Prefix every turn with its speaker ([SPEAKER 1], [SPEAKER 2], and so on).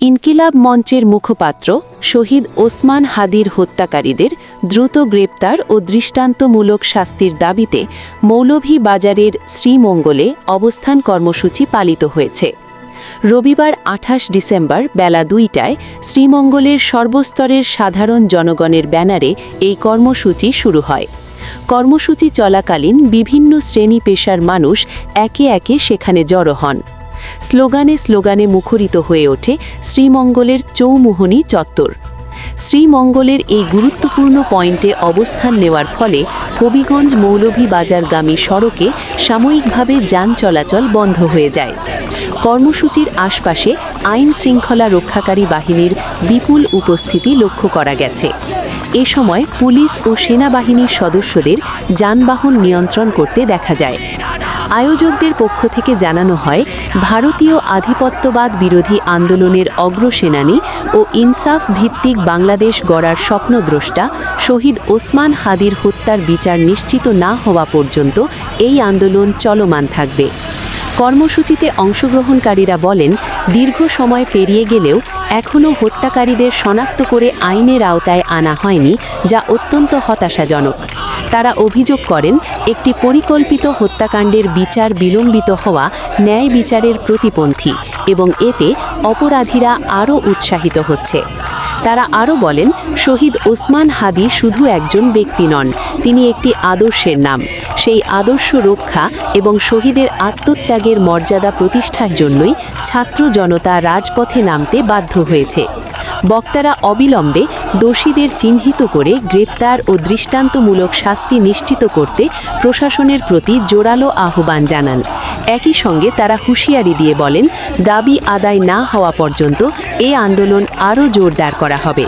[SPEAKER 1] ইনকিলাব মঞ্চের মুখপাত্র শহীদ ওসমান হাদির হত্যাকারীদের দ্রুত গ্রেপ্তার ও দৃষ্টান্তমূলক শাস্তির দাবিতে মৌলভীবাজারের শ্রীমঙ্গলে অবস্থান কর্মসূচি পালিত হয়েছে। রবিবার আঠাশ ডিসেম্বর বেলা দুইটায় শ্রীমঙ্গলের সর্বস্তরের সাধারণ জনগণের ব্যানারে এই কর্মসূচি শুরু হয়। কর্মসূচি চলাকালীন বিভিন্ন শ্রেণি পেশার মানুষ একে একে সেখানে জড়ো হন। স্লোগানে স্লোগানে মুখরিত হয়ে ওঠে শ্রীমঙ্গলের চৌমুহনী চত্বর। শ্রীমঙ্গলের এই গুরুত্বপূর্ণ পয়েন্টে অবস্থান নেওয়ার ফলে হবিগঞ্জ মৌলভীবাজারগামী সড়কে সাময়িকভাবে যান চলাচল বন্ধ হয়ে যায়। কর্মসূচির আশপাশে আইন শৃঙ্খলা রক্ষাকারী বাহিনীর বিপুল উপস্থিতি লক্ষ্য করা গেছে। এ সময় পুলিশ ও সেনাবাহিনীর সদস্যদের যানবাহন নিয়ন্ত্রণ করতে দেখা যায়। আয়োজকদের পক্ষ থেকে জানানো হয়, ভারতীয় আধিপত্যবাদ বিরোধী আন্দোলনের অগ্রসেনানী ও ইনসাফ ভিত্তিক বাংলাদেশ গড়ার স্বপ্নদ্রষ্টা শহীদ ওসমান হাদির হত্যার বিচার নিশ্চিত না হওয়া পর্যন্ত এই আন্দোলন চলমান থাকবে। কর্মসূচিতে অংশগ্রহণকারীরা বলেন, দীর্ঘ সময় পেরিয়ে গেলেও এখনও হত্যাকারীদের শনাক্ত করে আইনের আওতায় আনা হয়নি, যা অত্যন্ত হতাশাজনক। তারা অভিযোগ করেন, একটি পরিকল্পিত হত্যাকাণ্ডের বিচার বিলম্বিত হওয়া ন্যায় বিচারের প্রতিপন্থী এবং এতে অপরাধীরা আরও উৎসাহিত হচ্ছে। তারা আরও বলেন, শহীদ ওসমান হাদি শুধু একজন ব্যক্তি নন, তিনি একটি আদর্শের নাম। সেই আদর্শ রক্ষা এবং শহীদের আত্মত্যাগের মর্যাদা প্রতিষ্ঠার জন্যই ছাত্র জনতা রাজপথে নামতে বাধ্য হয়েছে। বক্তারা অবিলম্বে দোষীদের চিহ্নিত করে গ্রেপ্তার ও দৃষ্টান্তমূলক শাস্তি নিশ্চিত করতে প্রশাসনের প্রতি জোরালো আহ্বান জানান। একই সঙ্গে তারা হুঁশিয়ারি দিয়ে বলেন, দাবি আদায় না হওয়া পর্যন্ত এ আন্দোলন আরও জোরদার করা হবে।